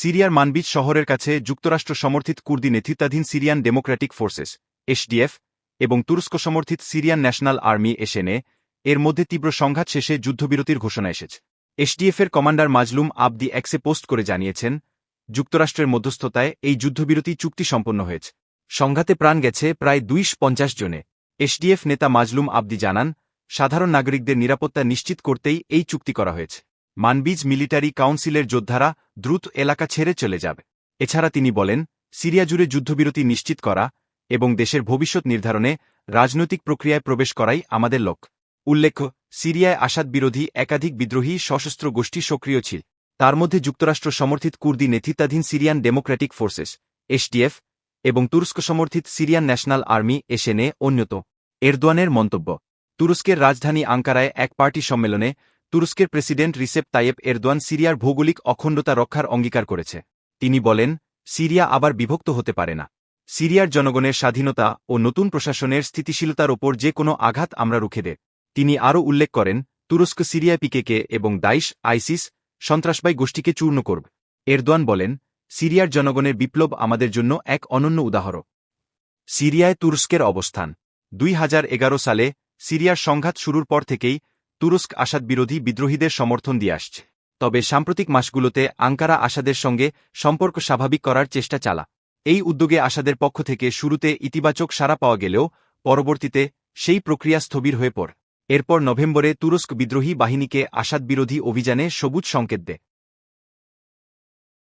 সিরিয়ার মানবিজ শহরের কাছে যুক্তরাষ্ট্র সমর্থিত কুর্দি নেতৃত্বাধীন সিরিয়ান ডেমোক্র্যাটিক ফোর্সেস, এসডিএফ, এবং তুরস্ক সমর্থিত সিরিয়ান ন্যাশনাল আর্মি, এসএনএ, এর মধ্যে তীব্র সংঘাত শেষে যুদ্ধবিরতির ঘোষণা এসেছে। এসডিএফের কমান্ডার মাজলুম আবদি এক্সে পোস্ট করে জানিয়েছেন, যুক্তরাষ্ট্রের মধ্যস্থতায় এই যুদ্ধবিরতি চুক্তি সম্পন্ন হয়েছে। সংঘাতে প্রাণ গেছে প্রায় দুইশ পঞ্চাশ জনে। এসডিএফ নেতা মাজলুম আবদি জানান, সাধারণ নাগরিকদের নিরাপত্তা নিশ্চিত করতেই এই চুক্তি করা হয়েছে। মানবিজ মিলিটারি কাউন্সিলের যোদ্ধারা দ্রুত এলাকা ছেড়ে চলে যাবে। এছাড়া তিনি বলেন, সিরিয়া জুড়ে যুদ্ধবিরতি নিশ্চিত করা এবং দেশের ভবিষ্যৎ নির্ধারণে রাজনৈতিক প্রক্রিয়ায় প্রবেশ করাই আমাদের লক্ষ্য। উল্লেখ্য, সিরিয়ায় আসাদ বিরোধী একাধিক বিদ্রোহী সশস্ত্র গোষ্ঠী সক্রিয় ছিল। তার মধ্যে যুক্তরাষ্ট্র সমর্থিত কুর্দি নেতৃত্বাধীন সিরিয়ান ডেমোক্র্যাটিক ফোর্সেস এসটিএফ এবং তুরস্ক সমর্থিত সিরিয়ান ন্যাশনাল আর্মি এসএনএ অন্যত এরদোয়ানের মন্তব্য, তুরস্কের রাজধানী আঙ্কারায় এক পার্টি সম্মেলনে তুরস্কের প্রেসিডেন্ট রিসেপ তাইয়েব এরদোয়ান সিরিয়ার ভৌগোলিক অখণ্ডতা রক্ষার অঙ্গীকার করেছে। তিনি বলেন, সিরিয়া আবার বিভক্ত হতে পারে না। সিরিয়ার জনগণের স্বাধীনতা ও নতুন প্রশাসনের স্থিতিশীলতার ওপর যে কোনো আঘাত আমরা রুখে দেব তিনি আরও উল্লেখ করেন, তুরস্ক সিরিয়া পিকেকে এবং দাইশ, আইসিস সন্ত্রাসবাই গোষ্ঠীকে চূর্ণ করবে। এরদোয়ান বলেন, সিরিয়ার জনগণের বিপ্লব আমাদের জন্য এক অনন্য উদাহরণ। সিরিয়ায় তুরস্কের অবস্থান। দুই হাজার এগারো সালে সিরিয়ার সংঘাত শুরুর পর থেকেই তুরস্ক আসাদ বিরোধী বিদ্রোহীদের সমর্থন দিয়ে আসছে। তবে সাম্প্রতিক মাসগুলোতে আঙ্কারা আসাদের সঙ্গে সম্পর্ক স্বাভাবিক করার চেষ্টা চালা। এই উদ্যোগে আসাদের পক্ষ থেকে শুরুতে ইতিবাচক সাড়া পাওয়া গেলেও পরবর্তীতে সেই প্রক্রিয়া স্থবির হয়ে পড়। এরপর নভেম্বরে তুরস্ক বিদ্রোহী বাহিনীকে আসাদ বিরোধী অভিযানে সবুজ সংকেত দেয়।